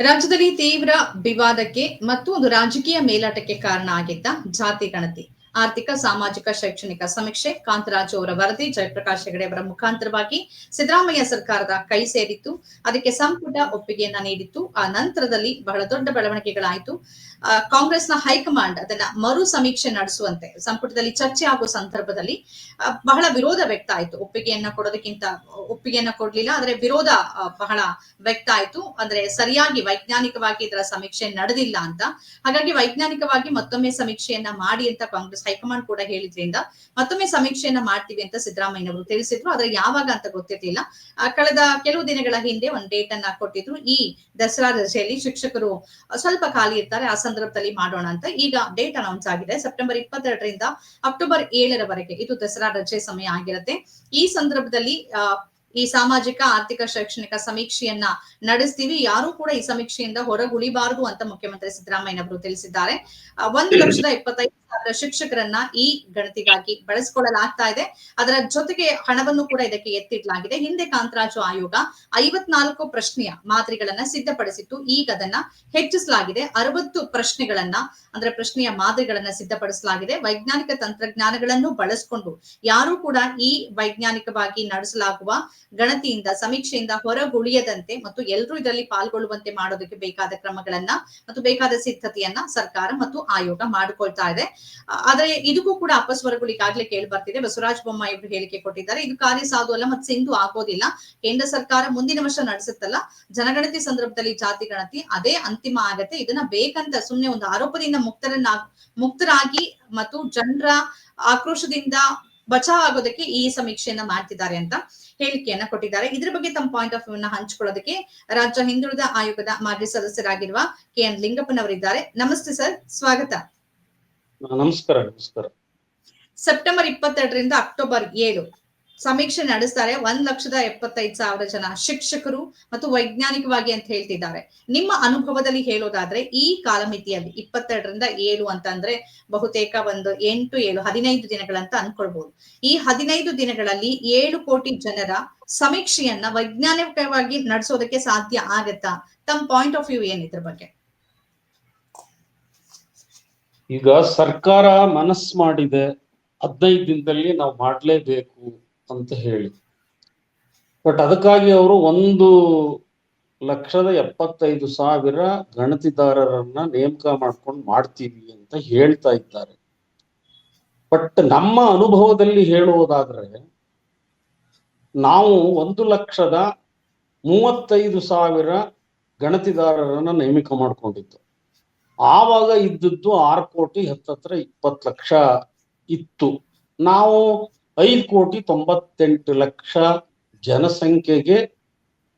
ರಾಜ್ಯದಲ್ಲಿ ತೀವ್ರ ವಿವಾದಕ್ಕೆ ಮತ್ತು ಒಂದು ರಾಜಕೀಯ ಮೇಲಾಟಕ್ಕೆ ಕಾರಣ ಆಗಿದ್ದ ಜಾತಿ ಗಣತಿ, ಆರ್ಥಿಕ, ಸಾಮಾಜಿಕ, ಶೈಕ್ಷಣಿಕ ಸಮೀಕ್ಷೆ, ಕಾಂತರಾಜು ಅವರ ವರದಿ, ಜಯಪ್ರಕಾಶ್ ಹೆಗಡೆ ಅವರ ಮುಖಾಂತರವಾಗಿ ಸಿದ್ದರಾಮಯ್ಯ ಸರ್ಕಾರದ ಕೈ ಸೇರಿತ್ತು. ಅದಕ್ಕೆ ಸಂಪುಟ ಒಪ್ಪಿಗೆಯನ್ನ ನೀಡಿತ್ತು. ಆ ನಂತರದಲ್ಲಿ ಬಹಳ ದೊಡ್ಡ ಬೆಳವಣಿಗೆಗಳಾಯಿತು. ಕಾಂಗ್ರೆಸ್ನ ಹೈಕಮಾಂಡ್ ಅದನ್ನ ಮರು ಸಮೀಕ್ಷೆ ನಡೆಸುವಂತೆ, ಸಂಪುಟದಲ್ಲಿ ಚರ್ಚೆ ಆಗುವ ಸಂದರ್ಭದಲ್ಲಿ ಬಹಳ ವಿರೋಧ ವ್ಯಕ್ತ ಆಯಿತು. ಒಪ್ಪಿಗೆಯನ್ನ ಕೊಡೋದಕ್ಕಿಂತ ಒಪ್ಪಿಗೆಯನ್ನ ಕೊಡ್ಲಿಲ್ಲ, ಆದ್ರೆ ವಿರೋಧ ಬಹಳ ವ್ಯಕ್ತ ಆಯಿತು. ಅಂದ್ರೆ ಸರಿಯಾಗಿ ವೈಜ್ಞಾನಿಕವಾಗಿ ಇದರ ಸಮೀಕ್ಷೆ ನಡೆದಿಲ್ಲ ಅಂತ. ಹಾಗಾಗಿ ವೈಜ್ಞಾನಿಕವಾಗಿ ಮತ್ತೊಮ್ಮೆ ಸಮೀಕ್ಷೆಯನ್ನ ಮಾಡಿ ಅಂತ ಕಾಂಗ್ರೆಸ್ ಹೈಕಮಾಂಡ್ ಕೂಡ ಹೇಳಿದ್ರಿಂದ ಮತ್ತೊಮ್ಮೆ ಸಮೀಕ್ಷೆಯನ್ನ ಮಾಡ್ತೀವಿ ಅಂತ ಸಿದ್ದರಾಮಯ್ಯನವರು ತಿಳಿಸಿದ್ರು. ಆದ್ರೆ ಯಾವಾಗ ಅಂತ ಗೊತ್ತಿರ್ಲಿಲ್ಲ. ಕಳೆದ ಕೆಲವು ದಿನಗಳ ಹಿಂದೆ ಒಂದು ಡೇಟ್ ಅನ್ನ ಕೊಟ್ಟಿದ್ರು. ಈ ದಸರಾ ರಜೆಯಲ್ಲಿ ಶಿಕ್ಷಕರು ಸ್ವಲ್ಪ ಖಾಲಿ ಇರ್ತಾರೆ. ಆ ಸಂದರ್ಭದಲ್ಲಿ ಮಾಡೋಣ ಅಂತ ಈಗ ಡೇಟ್ ಅನೌನ್ಸ್ ಆಗಿದೆ. ಸೆಪ್ಟೆಂಬರ್ ಇಪ್ಪತ್ತೆರಡರಿಂದ ಅಕ್ಟೋಬರ್ ಏಳರವರೆಗೆ. ಇದು ದಸರಾ ರಜೆ ಸಮಯ ಆಗಿರುತ್ತೆ. ಈ ಸಂದರ್ಭದಲ್ಲಿ ಈ ಸಾಮಾಜಿಕ ಆರ್ಥಿಕ ಶೈಕ್ಷಣಿಕ ಸಮೀಕ್ಷೆಯನ್ನ ನಡೆಸ್ತೀವಿ. ಯಾರು ಕೂಡ ಈ ಸಮೀಕ್ಷೆಯಿಂದ ಹೊರಗುಳಿಬಾರದು ಅಂತ ಮುಖ್ಯಮಂತ್ರಿ ಸಿದ್ದರಾಮಯ್ಯನವರು ತಿಳಿಸಿದ್ದಾರೆ. ಆ, ಒಂದು ಲಕ್ಷದ ಇಪ್ಪತ್ತೈದು ಶಿಕ್ಷಕರನ್ನ ಈ ಗಣತಿಗಾಗಿ ಬಳಸಿಕೊಳ್ಳಲಾಗ್ತಾ ಇದೆ. ಅದರ ಜೊತೆಗೆ ಹಣವನ್ನು ಕೂಡ ಇದಕ್ಕೆ ಎತ್ತಿಡ್ಲಾಗಿದೆ. ಹಿಂದೆ ಕಾಂತರಾಜು ಆಯೋಗ ಐವತ್ನಾಲ್ಕು ಪ್ರಶ್ನೆಯ ಮಾದರಿಗಳನ್ನ ಸಿದ್ಧಪಡಿಸಿತ್ತು. ಈಗ ಅದನ್ನ ಹೆಚ್ಚಿಸಲಾಗಿದೆ. ಅರವತ್ತು ಪ್ರಶ್ನೆಗಳನ್ನ, ಅಂದ್ರೆ ಪ್ರಶ್ನೆಯ ಮಾದರಿಗಳನ್ನ ಸಿದ್ಧಪಡಿಸಲಾಗಿದೆ. ವೈಜ್ಞಾನಿಕ ತಂತ್ರಜ್ಞಾನಗಳನ್ನು ಬಳಸಿಕೊಂಡು ಯಾರು ಕೂಡ ಈ ವೈಜ್ಞಾನಿಕವಾಗಿ ನಡೆಸಲಾಗುವ ಗಣತಿಯಿಂದ, ಸಮೀಕ್ಷೆಯಿಂದ ಹೊರಗುಳಿಯದಂತೆ ಮತ್ತು ಎಲ್ಲರೂ ಇದರಲ್ಲಿ ಪಾಲ್ಗೊಳ್ಳುವಂತೆ ಮಾಡೋದಕ್ಕೆ ಬೇಕಾದ ಕ್ರಮಗಳನ್ನ ಮತ್ತು ಬೇಕಾದ ಸಿದ್ಧತೆಯನ್ನ ಸರ್ಕಾರ ಮತ್ತು ಆಯೋಗ ಮಾಡಿಕೊಳ್ತಾ ಇದೆ. ಆದ್ರೆ ಇದಕ್ಕೂ ಕೂಡ ಅಪಸ್ವರಗಳು ಈಗಾಗಲೇ ಕೇಳಿ ಬರ್ತಿದೆ. ಬಸವರಾಜ ಬೊಮ್ಮಾಯಿ ಅವರು ಹೇಳಿಕೆ ಕೊಟ್ಟಿದ್ದಾರೆ. ಇದು ಕಾರ್ಯ ಸಾಧು ಅಲ್ಲ ಮತ್ತೆ ಸಿಂಧು ಆಗೋದಿಲ್ಲ. ಕೇಂದ್ರ ಸರ್ಕಾರ ಮುಂದಿನ ವರ್ಷ ನಡೆಸುತ್ತಲ್ಲ. ಜನಗಣತಿ ಸಂದರ್ಭದಲ್ಲಿ ಜಾತಿ ಗಣತಿ, ಅದೇ ಅಂತಿಮ ಆಗತ್ತೆ. ಇದನ್ನ ಬೇಕಂತ ಸುಮ್ನೆ ಒಂದು ಆರೋಪದಿಂದ ಮುಕ್ತರನ್ನ, ಮುಕ್ತರಾಗಿ ಮತ್ತು ಜನರ ಆಕ್ರೋಶದಿಂದ ಬಚಾವ್ ಆಗೋದಕ್ಕೆ ಈ ಸಮೀಕ್ಷೆಯನ್ನ ಮಾಡ್ತಿದ್ದಾರೆ ಅಂತ ಹೇಳಿಕೆಯನ್ನ ಕೊಟ್ಟಿದ್ದಾರೆ. ಇದ್ರ ಬಗ್ಗೆ ತಮ್ಮ ಪಾಯಿಂಟ್ ಆಫ್ ವ್ಯೂ ನ ಹಂಚಿಕೊಳ್ಳೋದಕ್ಕೆ ರಾಜ್ಯ ಹಿಂದುಳಿದ ಆಯೋಗದ ಮಾಜಿ ಸದಸ್ಯರಾಗಿರುವ ಕೆ ಎನ್ ಲಿಂಗಪ್ಪನವರಿದ್ದಾರೆ. ನಮಸ್ತೆ ಸರ್. ಸ್ವಾಗತ. ನಮಸ್ಕಾರ ನಮಸ್ಕಾರ. ಸೆಪ್ಟೆಂಬರ್ ಇಪ್ಪತ್ತೆರಡರಿಂದ ಅಕ್ಟೋಬರ್ ಏಳು. ಸಮೀಕ್ಷೆ ನಡೆಸ್ತಾರೆ ಒಂದ್ ಲಕ್ಷದ ಎಪ್ಪತ್ತೈದು ಸಾವಿರ ಜನ ಶಿಕ್ಷಕರು ಮತ್ತು ವೈಜ್ಞಾನಿಕವಾಗಿ ಅಂತ ಹೇಳ್ತಿದ್ದಾರೆ. ನಿಮ್ಮ ಅನುಭವದಲ್ಲಿ ಹೇಳೋದಾದ್ರೆ ಈ ಕಾಲಮಿತಿಯಲ್ಲಿ ಇಪ್ಪತ್ತೆರಡರಿಂದ ಏಳು ಅಂತಂದ್ರೆ ಬಹುತೇಕ ಒಂದು ಎಂಟು, ಏಳು, ಹದಿನೈದು ದಿನಗಳಂತ ಅನ್ಕೊಳ್ಬಹುದು ಈ ಹದಿನೈದು ದಿನಗಳಲ್ಲಿ ಏಳು ಕೋಟಿ ಜನರ ಸಮೀಕ್ಷೆಯನ್ನ ವೈಜ್ಞಾನಿಕವಾಗಿ ನಡೆಸೋದಕ್ಕೆ ಸಾಧ್ಯ ಆಗತ್ತಾ? ತಮ್ಮ ಪಾಯಿಂಟ್ ಆಫ್ ವ್ಯೂ ಏನ್ ಇದ್ರ ಬಗ್ಗೆ? ಈಗ ಸರ್ಕಾರ ಮನಸ್ ಮಾಡಿದೆ, ಹದಿನೈದು ದಿನದಲ್ಲಿ ನಾವು ಮಾಡಲೇಬೇಕು ಅಂತ ಹೇಳಿ. ಬಟ್ ಅದಕ್ಕಾಗಿ ಅವರು ಒಂದು ಲಕ್ಷದ ಎಪ್ಪತ್ತೈದು ಸಾವಿರ ಗಣತಿದಾರರನ್ನ ನೇಮಕ ಮಾಡ್ಕೊಂಡು ಮಾಡ್ತೀವಿ ಅಂತ ಹೇಳ್ತಾ ಇದ್ದಾರೆ. ಬಟ್ ನಮ್ಮ ಅನುಭವದಲ್ಲಿ ಹೇಳುವುದಾದ್ರೆ, ನಾವು ಒಂದು ಲಕ್ಷದ ಮೂವತ್ತೈದು ಸಾವಿರ ಗಣತಿದಾರರನ್ನ ನೇಮಕ ಮಾಡ್ಕೊಂಡಿದ್ದು. ಆವಾಗ ಇದ್ದದ್ದು ಆರು ಕೋಟಿ ಹತ್ತತ್ರ ಇಪ್ಪತ್ತು ಲಕ್ಷ ಇತ್ತು. ನಾವು ಐದು ಕೋಟಿ ತೊಂಬತ್ತೆಂಟು ಲಕ್ಷ ಜನಸಂಖ್ಯೆಗೆ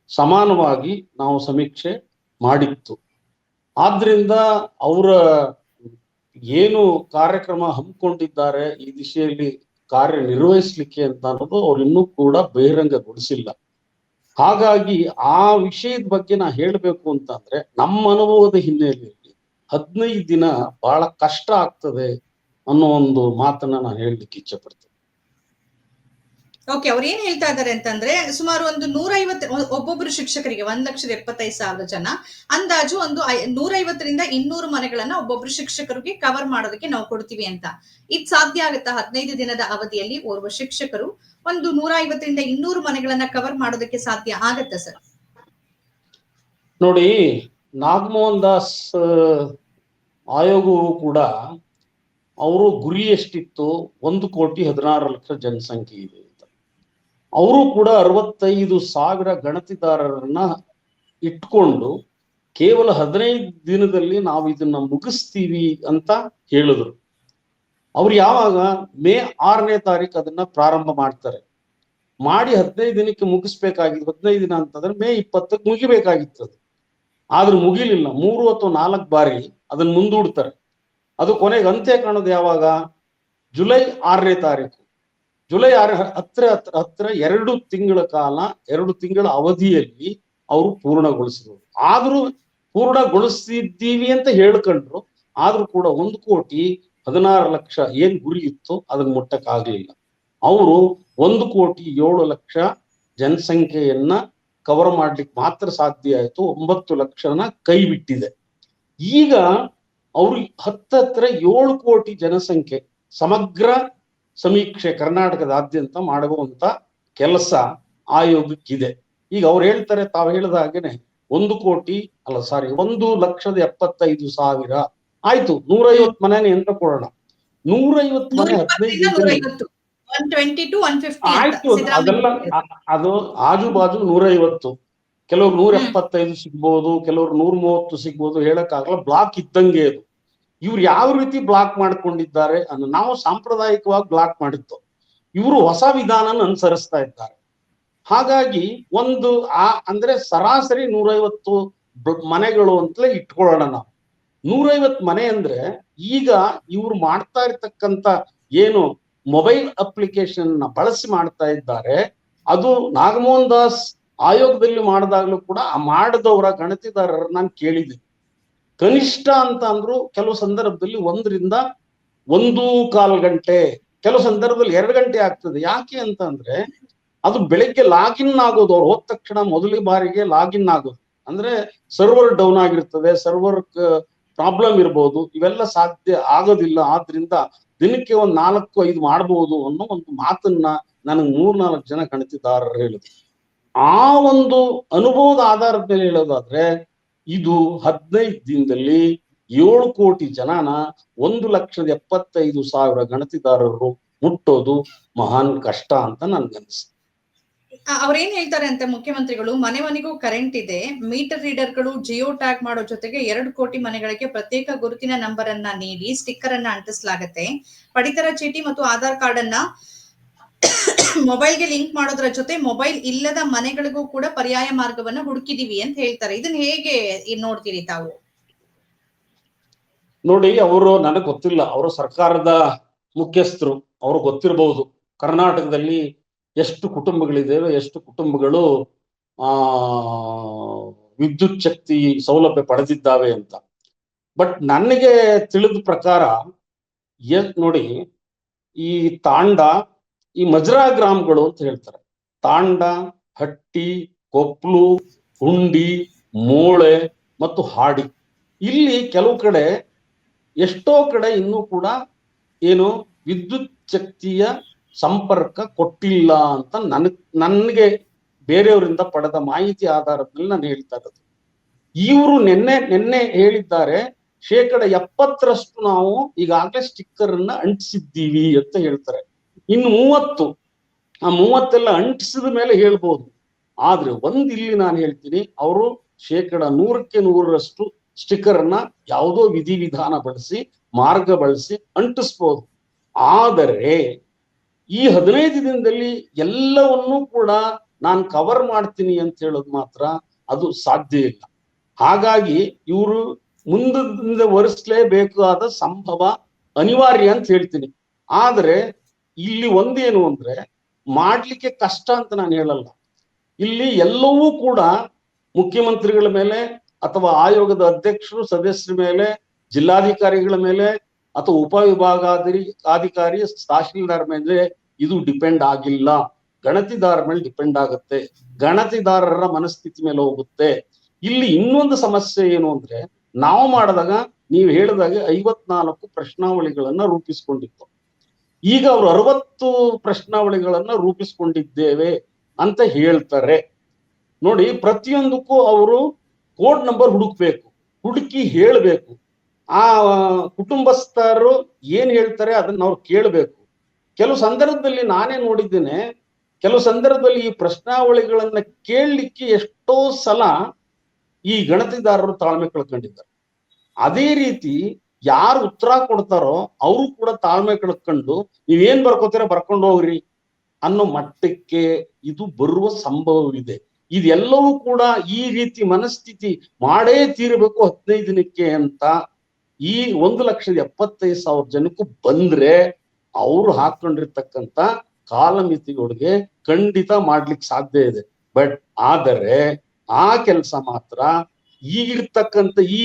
ಸಮಾನವಾಗಿ ನಾವು ಸಮೀಕ್ಷೆ ಮಾಡಿತ್ತು. ಆದ್ರಿಂದ ಅವರ ಏನು ಕಾರ್ಯಕ್ರಮ ಹಮ್ಮಿಕೊಂಡಿದ್ದಾರೆ, ಈ ದಿಶೆಯಲ್ಲಿ ಕಾರ್ಯನಿರ್ವಹಿಸ್ಲಿಕ್ಕೆ ಅಂತ ಅನ್ನೋದು ಅವ್ರು ಇನ್ನೂ ಕೂಡ ಬಹಿರಂಗಗೊಳಿಸಿಲ್ಲ. ಹಾಗಾಗಿ ಆ ವಿಷಯದ ಬಗ್ಗೆ ನಾ ಹೇಳಬೇಕು ಅಂತಂದ್ರೆ, ನಮ್ಮ ಅನುಭವದ ಹಿನ್ನೆಲೆಯಲ್ಲಿ ಹದಿನೈದು ದಿನ ಬಹಳ ಕಷ್ಟ ಆಗ್ತದೆ ಅನ್ನೋ ಒಂದು ಮಾತನ್ನ ನಾನು ಹೇಳಲಿಕ್ಕೆ ಇಚ್ಛೆ ಪಡ್ತೇನೆ ಓಕೆ ಅವ್ರು ಏನ್ ಹೇಳ್ತಾ ಇದ್ದಾರೆ ಅಂತಂದ್ರೆ ಸುಮಾರು ಒಂದು ನೂರೈವತ್ತು ಒಬ್ಬೊಬ್ರು ಶಿಕ್ಷಕರಿಗೆ ಒಂದ್ ಲಕ್ಷದ ಎಪ್ಪತ್ತೈದು ಸಾವಿರ ಜನ ಅಂದಾಜು ಒಂದು ನೂರೈವತ್ತರಿಂದ ಇನ್ನೂರು ಮನೆಗಳನ್ನ ಒಬ್ಬೊಬ್ರು ಶಿಕ್ಷಕರಿಗೆ ಕವರ್ ಮಾಡೋದಕ್ಕೆ ನಾವು ಕೊಡ್ತೀವಿ ಅಂತ. ಇದ್ ಸಾಧ್ಯ ಆಗುತ್ತಾ? ಹದಿನೈದು ದಿನದ ಅವಧಿಯಲ್ಲಿ ಓರ್ವ ಶಿಕ್ಷಕರು ಒಂದು ನೂರ ಐವತ್ತರಿಂದ ಇನ್ನೂರು ಮನೆಗಳನ್ನ ಕವರ್ ಮಾಡೋದಕ್ಕೆ ಸಾಧ್ಯ ಆಗತ್ತಾ ಸರ್? ನೋಡಿ ನಾಗಮೋಹನ್ ದಾಸ್ ಆಯೋಗವು ಕೂಡ ಅವರು ಗುರಿ ಎಷ್ಟಿತ್ತು ಒಂದು ಕೋಟಿ ಹದಿನಾರು ಲಕ್ಷ ಜನಸಂಖ್ಯೆ ಇದೆ ಅಂತ. ಅವರು ಕೂಡ ಅರವತ್ತೈದು ಸಾವಿರ ಗಣತಿದಾರರನ್ನ ಇಟ್ಕೊಂಡು ಕೇವಲ ಹದಿನೈದು ದಿನದಲ್ಲಿ ನಾವು ಇದನ್ನ ಮುಗಿಸ್ತೀವಿ ಅಂತ ಹೇಳಿದ್ರು. ಅವ್ರು ಯಾವಾಗ? ಮೇ ಆರನೇ ತಾರೀಕು ಅದನ್ನ ಪ್ರಾರಂಭ ಮಾಡ್ತಾರೆ. ಮಾಡಿ ಹದಿನೈದು ದಿನಕ್ಕೆ ಮುಗಿಸ್ಬೇಕಾಗಿತ್ತು ಹದಿನೈದು ದಿನ ಅಂತಂದ್ರೆ ಮೇ ಇಪ್ಪತ್ತಕ್ಕೆ ಮುಗಿಬೇಕಾಗಿತ್ತು ಅದು. ಆದ್ರೆ ಮುಗಿಲಿಲ್ಲ. ಮೂರು ಅಥವಾ ನಾಲ್ಕು ಬಾರಿ ಅದನ್ನ ಮುಂದೂಡ್ತಾರೆ. ಅದು ಕೊನೆಗೆ ಅಂತ್ಯ ಕಾಣೋದು ಯಾವಾಗ? ಜುಲೈ ಆರನೇ ತಾರೀಕು. ಜುಲೈ ಆರ ಹತ್ರ ಹತ್ರ ಹತ್ರ ಎರಡು ತಿಂಗಳ ಕಾಲ, ಎರಡು ತಿಂಗಳ ಅವಧಿಯಲ್ಲಿ ಅವರು ಪೂರ್ಣಗೊಳಿಸಿದ್ರು ಆದ್ರೂ ಪೂರ್ಣಗೊಳಿಸಿದ್ದೀವಿ ಅಂತ ಹೇಳ್ಕೊಂಡ್ರು. ಆದ್ರೂ ಕೂಡ ಒಂದು ಕೋಟಿ ಹದಿನಾರು ಲಕ್ಷ ಏನ್ ಗುರಿ ಇತ್ತು ಅದನ್ನ ಮುಟ್ಟಕ್ಕಾಗ್ಲಿಲ್ಲ. ಅವರು ಒಂದು ಕೋಟಿ ಏಳು ಲಕ್ಷ ಜನಸಂಖ್ಯೆಯನ್ನ ಕವರ್ ಮಾಡ್ಲಿಕ್ಕೆ ಮಾತ್ರ ಸಾಧ್ಯ ಆಯ್ತು. ಒಂಬತ್ತು ಲಕ್ಷನ ಕೈ ಬಿಟ್ಟಿದೆ. ಈಗ ಅವ್ರಿಗೆ ಹತ್ತತ್ರ ಏಳು ಕೋಟಿ ಜನಸಂಖ್ಯೆ ಸಮಗ್ರ ಸಮೀಕ್ಷೆ ಕರ್ನಾಟಕದಾದ್ಯಂತ ಮಾಡುವಂತ ಕೆಲಸ ಆಯೋಗಕ್ಕಿದೆ. ಈಗ ಅವ್ರು ಹೇಳ್ತಾರೆ ತಾವು ಹೇಳಿದ ಹಾಗೇನೆ ಒಂದು ಕೋಟಿ ಅಲ್ಲ ಸಾರಿ ಒಂದು ಲಕ್ಷದ ಎಪ್ಪತ್ತೈದು ಸಾವಿರ. ಆಯ್ತು ನೂರೈವತ್ ಮನೆ ಅಂತ ಕೊಡೋಣ? ನೂರೈವತ್ ಮನೆ ಹದಿನೈದು ಆಯ್ತು ಅದು ಆಜು ಬಾಜು ನೂರೈವತ್ತು. ಕೆಲವ್ರು ನೂರ ಎಪ್ಪತ್ತೈದು ಸಿಗ್ಬೋದು ಕೆಲವ್ರು ನೂರ ಮೂವತ್ತು ಸಿಗ್ಬೋದು ಹೇಳಕ್ಕಾಗಲ್ಲ ಬ್ಲಾಕ್ ಇದ್ದಂಗೆ ಅದು. ಇವ್ರು ಯಾವ ರೀತಿ ಬ್ಲಾಕ್ ಮಾಡ್ಕೊಂಡಿದ್ದಾರೆ ಅನ್ನ ನಾವು ಸಾಂಪ್ರದಾಯಿಕವಾಗಿ ಬ್ಲಾಕ್ ಮಾಡಿತ್ತು ಇವರು ಹೊಸ ವಿಧಾನನ ಅನುಸರಿಸ್ತಾ ಇದ್ದಾರೆ. ಹಾಗಾಗಿ ಒಂದು ಆ ಅಂದ್ರೆ ಸರಾಸರಿ ನೂರೈವತ್ತು ಮನೆಗಳು ಅಂತಲೇ ಇಟ್ಕೊಳ್ಳೋಣ ನಾವು. ನೂರೈವತ್ತು ಮನೆ ಅಂದ್ರೆ ಈಗ ಇವ್ರು ಮಾಡ್ತಾ ಇರ್ತಕ್ಕಂತ ಏನು ಮೊಬೈಲ್ ಅಪ್ಲಿಕೇಶನ್ನ ಬಳಸಿ ಮಾಡ್ತಾ ಇದ್ದಾರೆ. ಅದು ನಾಗಮೋಹನ್ ದಾಸ್ ಆಯೋಗದಲ್ಲಿ ಮಾಡಿದಾಗ್ಲೂ ಕೂಡ ಆ ಮಾಡಿದವರ ಗಣತಿದಾರರ ನಾನು ಕೇಳಿದೆ. ಕನಿಷ್ಠ ಅಂತ ಅಂದ್ರು ಕೆಲವು ಸಂದರ್ಭದಲ್ಲಿ ಒಂದರಿಂದ ಒಂದು ಕಾಲು ಗಂಟೆ, ಕೆಲವು ಸಂದರ್ಭದಲ್ಲಿ ಎರಡು ಗಂಟೆ ಆಗ್ತದೆ. ಯಾಕೆ ಅಂತ ಅಂದ್ರೆ ಅದು ಬೆಳಿಗ್ಗೆ ಲಾಗಿನ್ ಆಗೋದು, ಅವ್ರು ಹೋದ ತಕ್ಷಣ ಮೊದಲ ಬಾರಿಗೆ ಲಾಗಿನ್ ಆಗೋದು. ಅಂದ್ರೆ ಸರ್ವರ್ ಡೌನ್ ಆಗಿರ್ತದೆ ಸರ್ವರ್ ಪ್ರಾಬ್ಲಮ್ ಇರ್ಬೋದು, ಇವೆಲ್ಲ ಸಾಧ್ಯ ಆಗೋದಿಲ್ಲ. ಆದ್ರಿಂದ ದಿನಕ್ಕೆ ಒಂದ್ ನಾಲ್ಕು, ಐದು ಮಾಡಬಹುದು ಅನ್ನೋ ಒಂದು ಮಾತನ್ನ ನನಗೆ ಮೂರ್ನಾಲ್ಕು ಜನ ಗಣಿತದಾರರು ಹೇಳಿದ್ರು. ಆ ಒಂದು ಅನುಭವದ ಆಧಾರದ ಮೇಲೆ ಹೇಳೋದಾದ್ರೆ, ಇದು ಹದಿನೈದು ದಿನದಲ್ಲಿ ಏಳು ಕೋಟಿ ಜನನ ಒಂದು ಲಕ್ಷದ ಎಪ್ಪತ್ತೈದು ಸಾವಿರ ಗಣತಿದಾರರು ಮುಟ್ಟೋದು ಮಹಾನ್ ಕಷ್ಟ ಅಂತ ನನ್ಗನ್ಸುತ್ತೆ ಅವ್ರೇನ್ ಹೇಳ್ತಾರೆ ಅಂತ ಮುಖ್ಯಮಂತ್ರಿಗಳು, ಮನೆ ಮನೆಗೂ ಕರೆಂಟ್ ಇದೆ ಮೀಟರ್ ರೀಡರ್ಗಳು ಜಿಯೋ ಟ್ಯಾಗ್ ಮಾಡೋ ಜೊತೆಗೆ ಎರಡು ಕೋಟಿ ಮನೆಗಳಿಗೆ ಪ್ರತ್ಯೇಕ ಗುರುತಿನ ನಂಬರ್ ಅನ್ನ ನೀಡಿ ಸ್ಟಿಕ್ಕರ್ ಅನ್ನ ಅಂಟಿಸಲಾಗತ್ತೆ. ಪಡಿತರ ಚೀಟಿ ಮತ್ತು ಆಧಾರ್ ಕಾರ್ಡ್ ಅನ್ನ ಮೊಬೈಲ್ಗೆ ಲಿಂಕ್ ಮಾಡೋದ್ರ ಜೊತೆ ಮೊಬೈಲ್ ಇಲ್ಲದ ಮನೆಗಳಿಗೂ ಕೂಡ ಪರ್ಯಾಯ ಮಾರ್ಗವನ್ನ ಹುಡುಕಿದೀವಿ ಅಂತ ಹೇಳ್ತಾರೆ. ಇದನ್ನ ಹೇಗೆ ನೋಡ್ತೀರಿ ತಾವು? ನೋಡಿ, ಅವರು ನನಗೆ ಗೊತ್ತಿಲ್ಲ. ಅವರು ಸರ್ಕಾರದ ಮುಖ್ಯಸ್ಥರು. ಅವರು ಗೊತ್ತಿರಬಹುದು ಕರ್ನಾಟಕದಲ್ಲಿ ಎಷ್ಟು ಕುಟುಂಬಗಳಿದ್ದೇವೆ, ಎಷ್ಟು ಕುಟುಂಬಗಳು, ಆ, ವಿದ್ಯುತ್ ಶಕ್ತಿ ಸೌಲಭ್ಯ ಪಡೆದಿದ್ದಾವೆ ಅಂತ. ಬಟ್ ನನಗೆ ತಿಳಿದ ಪ್ರಕಾರ ನೋಡಿ, ಈ ತಾಂಡ, ಈ ಮಜ್ರಾ ಗ್ರಾಮಗಳು ಅಂತ ಹೇಳ್ತಾರೆ. ತಾಂಡ, ಹಟ್ಟಿ, ಕೊಪ್ಲು, ಹುಂಡಿ, ಮೂಳೆ ಮತ್ತು ಹಾಡಿ. ಇಲ್ಲಿ ಕೆಲವು ಕಡೆ ಎಷ್ಟೋ ಕಡೆ ಇನ್ನೂ ಕೂಡ ಏನು ವಿದ್ಯುತ್ ಶಕ್ತಿಯ ಸಂಪರ್ಕ ಕೊಟ್ಟಿಲ್ಲ ಅಂತ ನನ್, ನನಗೆ ಬೇರೆಯವರಿಂದ ಪಡೆದ ಮಾಹಿತಿ ಆಧಾರದ ಮೇಲೆ ನಾನು ಹೇಳ್ತಾ ಇರೋದು. ಇವರು ನಿನ್ನೆ ನಿನ್ನೆ ಹೇಳಿದ್ದಾರೆ, ಶೇಕಡ ಎಪ್ಪತ್ತರಷ್ಟು ನಾವು ಈಗಾಗಲೇ ಸ್ಟಿಕ್ಕರ್ ಅನ್ನ ಅಂಟಿಸಿದ್ದೀವಿ ಅಂತ ಹೇಳ್ತಾರೆ. ಇನ್ನು ಮೂವತ್ತು, ಆ ಮೂವತ್ತೆಲ್ಲ ಅಂಟಿಸಿದ ಮೇಲೆ ಹೇಳ್ಬೋದು. ಆದ್ರೆ ಒಂದ್ ಇಲ್ಲಿ ನಾನು ಹೇಳ್ತೀನಿ, ಅವರು ಶೇಕಡ ನೂರಕ್ಕೆ ನೂರರಷ್ಟು ಸ್ಟಿಕ್ಕರ್ ಅನ್ನ ಯಾವುದೋ ವಿಧಿವಿಧಾನ ಬಳಸಿ, ಮಾರ್ಗ ಬಳಸಿ ಅಂಟಿಸ್ಬೋದು. ಆದರೆ ಈ ಹದಿನೈದು ದಿನದಲ್ಲಿ ಎಲ್ಲವನ್ನೂ ಕೂಡ ನಾನು ಕವರ್ ಮಾಡ್ತೀನಿ ಅಂತ ಹೇಳೋದು ಮಾತ್ರ ಅದು ಸಾಧ್ಯ ಇಲ್ಲ. ಹಾಗಾಗಿ ಇವರು ಮುಂದದಿಂದ ಒರೆಸ್ಲೇಬೇಕಾದ ಸಂಭವ ಅನಿವಾರ್ಯ ಅಂತ ಹೇಳ್ತೀನಿ. ಆದ್ರೆ ಇಲ್ಲಿ ಒಂದೇನು ಅಂದ್ರೆ ಮಾಡ್ಲಿಕ್ಕೆ ಕಷ್ಟ ಅಂತ ನಾನು ಹೇಳಲ್ಲ. ಇಲ್ಲಿ ಎಲ್ಲವೂ ಕೂಡ ಮುಖ್ಯಮಂತ್ರಿಗಳ ಮೇಲೆ ಅಥವಾ ಆಯೋಗದ ಅಧ್ಯಕ್ಷರು, ಸದಸ್ಯರ ಮೇಲೆ, ಜಿಲ್ಲಾಧಿಕಾರಿಗಳ ಮೇಲೆ ಅಥವಾ ಉಪವಿಭಾಗಾಧಿ, ಅಧಿಕಾರಿ, ತಹಶೀಲ್ದಾರ್ ಮೇಲೆ ಇದು ಡಿಪೆಂಡ್ ಆಗಿಲ್ಲ. ಗಣತಿದಾರ ಮೇಲೆ ಡಿಪೆಂಡ್ ಆಗುತ್ತೆ. ಗಣತಿದಾರರ ಮನಸ್ಥಿತಿ ಮೇಲೆ ಹೋಗುತ್ತೆ. ಇಲ್ಲಿ ಇನ್ನೊಂದು ಸಮಸ್ಯೆ ಏನು ಅಂದ್ರೆ, ನಾವು ಮಾಡಿದಾಗ, ನೀವು ಹೇಳಿದಾಗ ಐವತ್ನಾಲ್ಕು ಪ್ರಶ್ನಾವಳಿಗಳನ್ನ ರೂಪಿಸ್ಕೊಂಡಿತ್ತು. ಈಗ ಅವರು ಅರವತ್ತು ಪ್ರಶ್ನಾವಳಿಗಳನ್ನ ರೂಪಿಸ್ಕೊಂಡಿದ್ದೇವೆ ಅಂತ ಹೇಳ್ತಾರೆ. ನೋಡಿ, ಪ್ರತಿಯೊಂದಕ್ಕೂ ಅವರು ಕೋಡ್ ನಂಬರ್ ಹುಡುಕ್ಬೇಕು, ಹುಡುಕಿ ಹೇಳಬೇಕು. ಆ ಕುಟುಂಬಸ್ಥರು ಏನ್ ಹೇಳ್ತಾರೆ ಅದನ್ನ ಅವ್ರು ಕೇಳಬೇಕು. ಕೆಲವು ಸಂದರ್ಭದಲ್ಲಿ ನಾನೇ ನೋಡಿದ್ದೇನೆ, ಕೆಲವು ಸಂದರ್ಭದಲ್ಲಿ ಈ ಪ್ರಶ್ನಾವಳಿಗಳನ್ನ ಕೇಳಲಿಕ್ಕೆ ಎಷ್ಟೋ ಸಲ ಈ ಗಣತಿದಾರರು ತಾಳ್ಮೆ ಕಳ್ಕೊಂಡಿದ್ದಾರೆ. ಅದೇ ರೀತಿ ಯಾರು ಉತ್ತರ ಕೊಡ್ತಾರೋ ಅವರು ಕೂಡ ತಾಳ್ಮೆ ಕಳ್ಕೊಂಡು, ನೀವೇನ್ ಬರ್ಕೋತೀರ ಬರ್ಕೊಂಡು ಹೋಗ್ರಿ ಅನ್ನೋ ಮಟ್ಟಕ್ಕೆ ಇದು ಬರುವ ಸಂಭವವಿದೆ. ಇದೆಲ್ಲವೂ ಕೂಡ ಈ ರೀತಿ ಮನಸ್ಥಿತಿ ಮಾಡೇ ತೀರಬೇಕು ಹದಿನೈದು ದಿನಕ್ಕೆ ಅಂತ ಈ ಒಂದು ಲಕ್ಷದ ಎಪ್ಪತ್ತೈದು ಸಾವಿರ ಜನಕ್ಕೂ ಬಂದ್ರೆ ಅವ್ರು ಹಾಕೊಂಡಿರ್ತಕ್ಕಂತ ಕಾಲಮಿತಿಗಳಿಗೆ ಖಂಡಿತ ಮಾಡ್ಲಿಕ್ಕೆ ಸಾಧ್ಯ ಇದೆ. ಬಟ್ ಆದರೆ ಆ ಕೆಲಸ ಮಾತ್ರ ಈಗಿರ್ತಕ್ಕಂಥ ಈ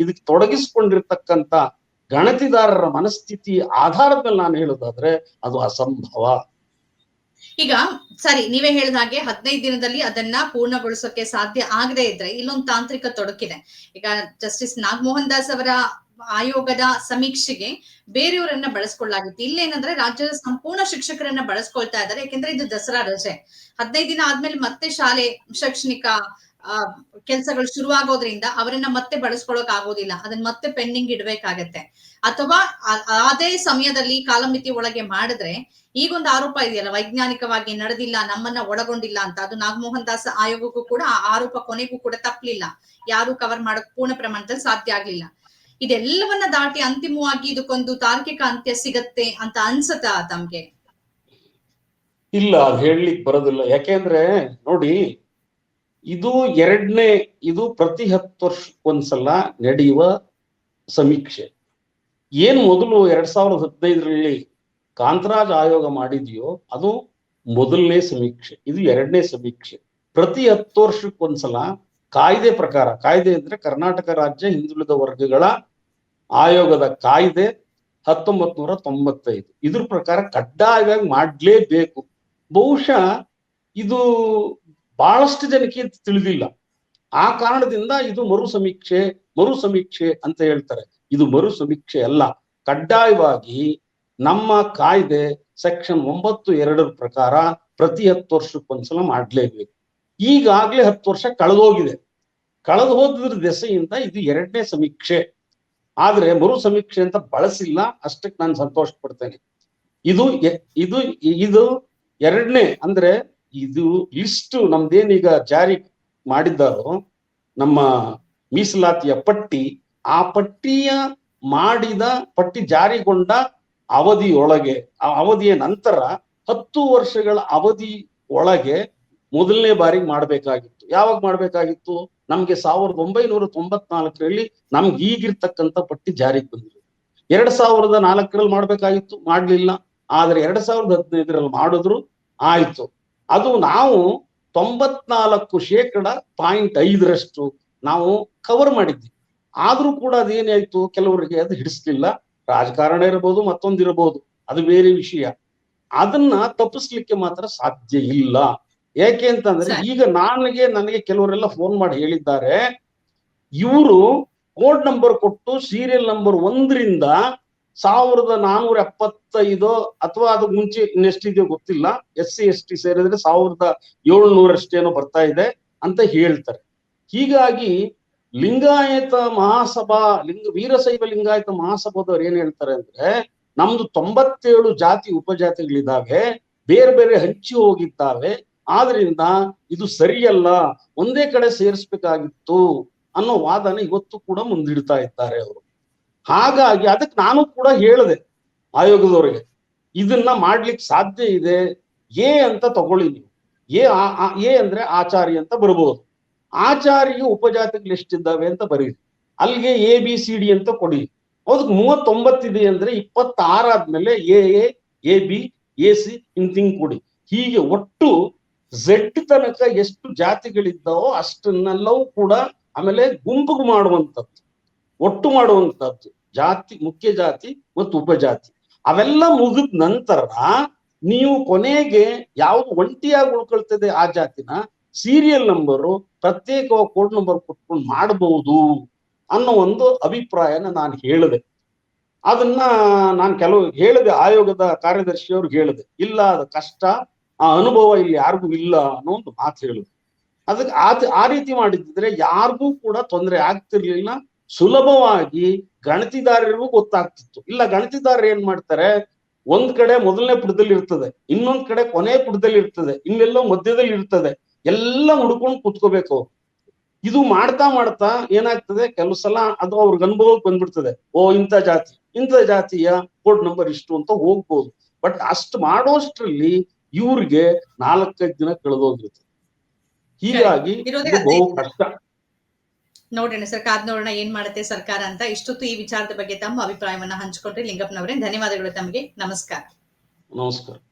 ಇದಕ್ಕೆ ತೊಡಗಿಸ್ಕೊಂಡಿರ್ತಕ್ಕಂಥ ಗಣತಿದಾರರ ಮನಸ್ಥಿತಿ ಆಧಾರದ ಮೇಲೆ ನಾನು ಹೇಳೋದಾದ್ರೆ ಅದು ಅಸಂಭವ. ಈಗ ಸರಿ, ನೀವೇ ಹೇಳಿದ ಹಾಗೆ ಹದಿನೈದು ದಿನದಲ್ಲಿ ಅದನ್ನ ಪೂರ್ಣಗೊಳಿಸೋಕೆ ಸಾಧ್ಯ ಆಗದೆ ಇದ್ರೆ ಇಲ್ಲೊಂದು ತಾಂತ್ರಿಕ ತೊಡಕಿದೆ. ಈಗ ಜಸ್ಟಿಸ್ ನಾಗಮೋಹನ್ ದಾಸ್ ಅವರ ಆಯೋಗದ ಸಮೀಕ್ಷೆಗೆ ಬೇರೆಯವರನ್ನ ಬಳಸ್ಕೊಳ್ಳಲಾಗಿತ್ತು ಇಲ್ಲೇನಂದ್ರೆ ರಾಜ್ಯದ ಸಂಪೂರ್ಣ ಶಿಕ್ಷಕರನ್ನ ಬಳಸ್ಕೊಳ್ತಾ ಇದ್ದಾರೆ. ಯಾಕೆಂದ್ರೆ ಇದು ದಸರಾ ರಜೆ. ಹದಿನೈದು ದಿನ ಆದ್ಮೇಲೆ ಮತ್ತೆ ಶಾಲೆ ಶೈಕ್ಷಣಿಕ ಕೆಲಸಗಳು ಶುರುವಾಗೋದ್ರಿಂದ ಅವರನ್ನ ಮತ್ತೆ ಬಳಸ್ಕೊಳಕ್ ಆಗೋದಿಲ್ಲ. ಅದನ್ನ ಮತ್ತೆ ಪೆಂಡಿಂಗ್ ಇಡ್ಬೇಕಾಗತ್ತೆ. ಅಥವಾ ಅದೇ ಸಮಯದಲ್ಲಿ ಕಾಲಮಿತಿ ಒಳಗೆ ಮಾಡಿದ್ರೆ ಈಗೊಂದು ಆರೋಪ ಇದೆಯಲ್ಲ, ವೈಜ್ಞಾನಿಕವಾಗಿ ನಡೆದಿಲ್ಲ, ನಮ್ಮನ್ನ ಒಳಗೊಂಡಿಲ್ಲ ಅಂತ. ಅದು ನಾಗಮೋಹನ್ ದಾಸ್ ಆಯೋಗಕ್ಕೂ ಕೂಡ ಆ ಆರೋಪ ಕೊನೆಗೂ ಕೂಡ ತಪ್ಪಲಿಲ್ಲ ಯಾರು ಕವರ್ ಮಾಡಕ್ ಪೂರ್ಣ ಪ್ರಮಾಣದಲ್ಲಿ ಸಾಧ್ಯ ಆಗ್ಲಿಲ್ಲ. ಇದೆಲ್ಲವನ್ನ ದಾಟಿ ಅಂತಿಮವಾಗಿ ಇದಕ್ಕೊಂದು ತಾರ್ಕಿಕ ಅಂತ್ಯ ಸಿಗತ್ತೆ ಅಂತ ಅನ್ಸತ್ತಾ ತಮ್ಗೆ? ಇಲ್ಲ, ಅದು ಹೇಳಲಿಕ್ಕೆ ಬರೋದಿಲ್ಲ. ಯಾಕೆಂದ್ರೆ, ನೋಡಿ, ಇದು ಎರಡನೇ, ಇದು ಪ್ರತಿ ಹತ್ತು ವರ್ಷಕ್ಕೊಂದ್ಸಲ ನಡೆಯುವ ಸಮೀಕ್ಷೆ. ಏನ್ ಮೊದಲು ಎರಡ್ ಸಾವಿರದ ಹದಿನೈದರಲ್ಲಿ ಕಾಂತರಾಜ್ ಆಯೋಗ ಮಾಡಿದೆಯೋ, ಅದು ಮೊದಲನೇ ಸಮೀಕ್ಷೆ. ಇದು ಎರಡನೇ ಸಮೀಕ್ಷೆ. ಪ್ರತಿ ಹತ್ತು ವರ್ಷಕ್ಕೊಂದ್ಸಲ ಕಾಯ್ದೆ ಪ್ರಕಾರ, ಕಾಯ್ದೆ ಅಂದ್ರೆ ಕರ್ನಾಟಕ ರಾಜ್ಯ ಹಿಂದುಳಿದ ವರ್ಗಗಳ ಆಯೋಗದ ಕಾಯ್ದೆ ಹತ್ತೊಂಬತ್ ನೂರ ತೊಂಬತ್ತೈದು ಇದ್ರ ಪ್ರಕಾರ ಕಡ್ಡಾಯವಾಗಿ ಮಾಡ್ಲೇಬೇಕು. ಬಹುಶಃ ಇದು ಬಹಳಷ್ಟು ಜನಕ್ಕೆ ತಿಳಿದಿಲ್ಲ. ಆ ಕಾರಣದಿಂದ ಇದು ಮರು ಸಮೀಕ್ಷೆ ಮರು ಸಮೀಕ್ಷೆ ಅಂತ ಹೇಳ್ತಾರೆ. ಇದು ಮರು ಸಮೀಕ್ಷೆ ಅಲ್ಲ. ಕಡ್ಡಾಯವಾಗಿ ನಮ್ಮ ಕಾಯ್ದೆ ಸೆಕ್ಷನ್ ಒಂಬತ್ತು ಎರಡರ ಪ್ರಕಾರ ಪ್ರತಿ ಹತ್ತು ವರ್ಷಕ್ಕೊಂದ್ಸಲ ಮಾಡ್ಲೇಬೇಕು. ಈಗಾಗ್ಲೇ ಹತ್ತು ವರ್ಷ ಕಳೆದೋಗಿದೆ. ಕಳೆದು ಹೋದ್ರ ದೆಸೆಯಿಂದ ಇದು ಎರಡನೇ ಸಮೀಕ್ಷೆ. ಆದ್ರೆ ಮರು ಸಮೀಕ್ಷೆ ಅಂತ ಬಳಸಿಲ್ಲ, ಅಷ್ಟಕ್ಕೆ ನಾನು ಸಂತೋಷ ಪಡ್ತೇನೆ ಇದು ಇದು ಇದು ಎರಡನೇ ಅಂದ್ರೆ ಇದು ಲಿಸ್ಟ್ ನಮ್ದೇನೀಗ ಜಾರಿ ಮಾಡಿದ್ದಾರೋ, ನಮ್ಮ ಮೀಸಲಾತಿಯ ಪಟ್ಟಿ, ಆ ಪಟ್ಟಿಯ ಮಾಡಿದ ಪಟ್ಟಿ ಜಾರಿಗೊಂಡ ಅವಧಿಯೊಳಗೆ, ಆ ಅವಧಿಯ ನಂತರ ಹತ್ತು ವರ್ಷಗಳ ಅವಧಿ ಒಳಗೆ ಮೊದಲನೇ ಬಾರಿ ಮಾಡ್ಬೇಕಾಗಿತ್ತು. ಯಾವಾಗ ಮಾಡ್ಬೇಕಾಗಿತ್ತು? ನಮ್ಗೆ ಸಾವಿರದ ಒಂಬೈನೂರ ತೊಂಬತ್ನಾಲ್ಕರಲ್ಲಿ ನಮ್ಗೆ ಈಗಿರ್ತಕ್ಕಂಥ ಪಟ್ಟಿ ಜಾರಿಗೆ ಬಂದಿದೆ. ಎರಡ್ ಸಾವಿರದ ನಾಲ್ಕರಲ್ಲಿ ಮಾಡ್ಬೇಕಾಗಿತ್ತು, ಮಾಡ್ಲಿಲ್ಲ. ಆದ್ರೆ ಎರಡ್ ಸಾವಿರದ ಹದಿನೈದರಲ್ಲಿ ಮಾಡಿದ್ರು, ಆಯ್ತು. ಅದು ನಾವು ತೊಂಬತ್ನಾಲ್ಕು ಶೇಕಡ ಪಾಯಿಂಟ್ ಐದರಷ್ಟು ನಾವು ಕವರ್ ಮಾಡಿದ್ವಿ. ಆದ್ರೂ ಕೂಡ ಅದೇನಾಯ್ತು? ಕೆಲವರಿಗೆ ಅದು ಹಿಡಿಸ್ಲಿಲ್ಲ. ರಾಜಕಾರಣ ಇರಬಹುದು ಮತ್ತೊಂದಿರಬಹುದು ಅದು ಬೇರೆ ವಿಷಯ. ಅದನ್ನ ತಪ್ಪಿಸ್ಲಿಕ್ಕೆ ಮಾತ್ರ ಸಾಧ್ಯ ಇಲ್ಲ. ಯಾಕೆ ಅಂತಂದ್ರೆ ಈಗ ನನಗೆ ನನಗೆ ಕೆಲವರೆಲ್ಲ ಫೋನ್ ಮಾಡಿ ಹೇಳಿದ್ದಾರೆ. ಇವರು ಕೋಡ್ ನಂಬರ್ ಕೊಟ್ಟು ಸೀರಿಯಲ್ ನಂಬರ್ ಒಂದರಿಂದ ಸಾವಿರದ ನಾನೂರ ಎಪ್ಪತ್ತೈದು ಅಥವಾ ಅದಕ್ಕೆ ಮುಂಚೆ ಇನ್ನೆಷ್ಟಿದೆಯೋ ಗೊತ್ತಿಲ್ಲ. ಎಸ್ ಸಿ ಎಸ್ ಟಿ ಸೇರಿದ್ರೆ ಸಾವಿರದ ಏಳ್ನೂರಷ್ಟೇನೋ ಬರ್ತಾ ಇದೆ ಅಂತ ಹೇಳ್ತಾರೆ. ಹೀಗಾಗಿ ಲಿಂಗಾಯತ ಮಹಾಸಭಾ ಲಿಂಗ ವೀರಶೈವ ಲಿಂಗಾಯತ ಮಹಾಸಭಾದವ್ರು ಏನ್ ಹೇಳ್ತಾರೆ ಅಂದ್ರೆ ನಮ್ದು ತೊಂಬತ್ತೇಳು ಜಾತಿ ಉಪಜಾತಿಗಳಿದ್ದಾವೆ. ಬೇರೆ ಬೇರೆ ಹಂಚಿ ಹೋಗಿದ್ದಾವೆ. ಆದ್ರಿಂದ ಇದು ಸರಿಯಲ್ಲ, ಒಂದೇ ಕಡೆ ಸೇರಿಸ್ಬೇಕಾಗಿತ್ತು ಅನ್ನೋ ವಾದನ ಇವತ್ತು ಕೂಡ ಮುಂದಿಡ್ತಾ ಇದ್ದಾರೆ ಅವರು. ಹಾಗಾಗಿ ಅದಕ್ಕೆ ನಾನು ಕೂಡ ಹೇಳಿದೆ ಆಯೋಗದವರಿಗೆ, ಇದನ್ನ ಮಾಡ್ಲಿಕ್ಕೆ ಸಾಧ್ಯ ಇದೆ, ಎ ಅಂತ ತಗೊಳ್ಳಿ ನೀವು. ಎ ಎ ಅಂದ್ರೆ ಆಚಾರಿ ಅಂತ ಬರ್ಬೋದು. ಆಚಾರಿಗೆ ಉಪಜಾತಿಗಳು ಎಷ್ಟಿದ್ದಾವೆ ಅಂತ ಬರೀರಿ. ಅಲ್ಲಿಗೆ ಎ, ಬಿ, ಸಿ, ಡಿ ಅಂತ ಕೊಡಿ. ಅದಕ್ಕೆ ಮೂವತ್ತೊಂಬತ್ತಿದೆ ಅಂದ್ರೆ ಇಪ್ಪತ್ತಾರಾದ್ಮೇಲೆ A A A, B, A, C ಇಂತಿಂಗ್ ಕೊಡಿ. ಹೀಗೆ ಒಟ್ಟು ಝೆಡ್ ತನಕ ಎಷ್ಟು ಜಾತಿಗಳಿದ್ದಾವೋ ಅಷ್ಟನ್ನೆಲ್ಲವೂ ಕೂಡ ಆಮೇಲೆ ಗುಂಪು ಮಾಡುವಂಥದ್ದು, ಒಟ್ಟು ಮಾಡುವಂಥದ್ದು, ಜಾತಿ, ಮುಖ್ಯ ಜಾತಿ ಮತ್ತು ಉಪಜಾತಿ ಅವೆಲ್ಲ ಮುಗಿದ ನಂತರ ನೀವು ಕೊನೆಗೆ ಯಾವ್ದು ಒಂಟಿಯಾಗಿ ಉಳ್ಕೊಳ್ತದೆ ಆ ಜಾತಿನ ಸೀರಿಯಲ್ ನಂಬರು ಪ್ರತ್ಯೇಕವಾಗಿ ಕೋಡ್ ನಂಬರ್ ಕೊಟ್ಕೊಂಡು ಮಾಡಬಹುದು ಅನ್ನೋ ಒಂದು ಅಭಿಪ್ರಾಯನ ನಾನು ಹೇಳಿದೆ. ಅದನ್ನ ನಾನು ಕೆಲವು ಹೇಳಿದೆ, ಆಯೋಗದ ಕಾರ್ಯದರ್ಶಿಯವ್ರಿಗೆ ಹೇಳಿದೆ. ಇಲ್ಲ, ಅದು ಕಷ್ಟ. ಆ ಅನುಭವ ಇಲ್ಲಿ ಯಾರಿಗೂ ಇಲ್ಲ ಅನ್ನೋ ಒಂದು ಮಾತು ಹೇಳುದು. ಅದಕ್ಕೆ ಆ ಆ ರೀತಿ ಮಾಡಿದ್ರೆ ಯಾರಿಗೂ ಕೂಡ ತೊಂದರೆ ಆಗ್ತಿರ್ಲಿಲ್ಲ. ಸುಲಭವಾಗಿ ಗಣತಿದಾರರಿಗೂ ಗೊತ್ತಾಗ್ತಿತ್ತು. ಇಲ್ಲ ಗಣತಿದಾರರು ಏನ್ ಮಾಡ್ತಾರೆ? ಒಂದ್ ಕಡೆ ಮೊದಲನೇ ಪುಟದಲ್ಲಿ ಇರ್ತದೆ, ಇನ್ನೊಂದ್ ಕಡೆ ಕೊನೆ ಪುಟದಲ್ಲಿ ಇರ್ತದೆ ಇನ್ನೆಲ್ಲೋ ಮಧ್ಯದಲ್ಲಿ ಇರ್ತದೆ, ಎಲ್ಲ ಹುಡ್ಕೊಂಡು ಕುತ್ಕೋಬೇಕು. ಇದು ಮಾಡ್ತಾ ಮಾಡ್ತಾ ಏನಾಗ್ತದೆ? ಕೆಲವು ಸಲ ಅದು ಅವ್ರಿಗೆ ಅನುಭವಕ್ಕೆ ಬಂದ್ಬಿಡ್ತದೆ. ಓ, ಇಂಥ ಜಾತಿ, ಇಂಥ ಜಾತಿಯ ಕೋಡ್ ನಂಬರ್ ಇಷ್ಟು ಅಂತ ಹೋಗ್ಬೋದು. ಬಟ್ ಅಷ್ಟು ಮಾಡೋಷ್ಟ್ರಲ್ಲಿ ಇವ್ರಿಗೆ ನಾಲ್ಕೈದು ದಿನ ಕಳೆದೋಗಿರ್ತದೆ ಹೀಗಾಗಿ ಬಹು ಕಷ್ಟ. ನೋಡೋಣ ಸರ್ ಕಾದ್ ನೋಡೋಣ ಏನ್ ಮಾಡುತ್ತೆ ಸರ್ಕಾರ ಅಂತ. ಇಷ್ಟೊತ್ತು ಈ ವಿಚಾರದ ಬಗ್ಗೆ ತಮ್ಮ ಅಭಿಪ್ರಾಯವನ್ನ ಹಂಚಿಕೊಂಡ್ರೆ ಲಿಂಗಪ್ಪನವರೇ. ಧನ್ಯವಾದಗಳು ತಮಗೆ. ನಮಸ್ಕಾರ. ನಮಸ್ಕಾರ.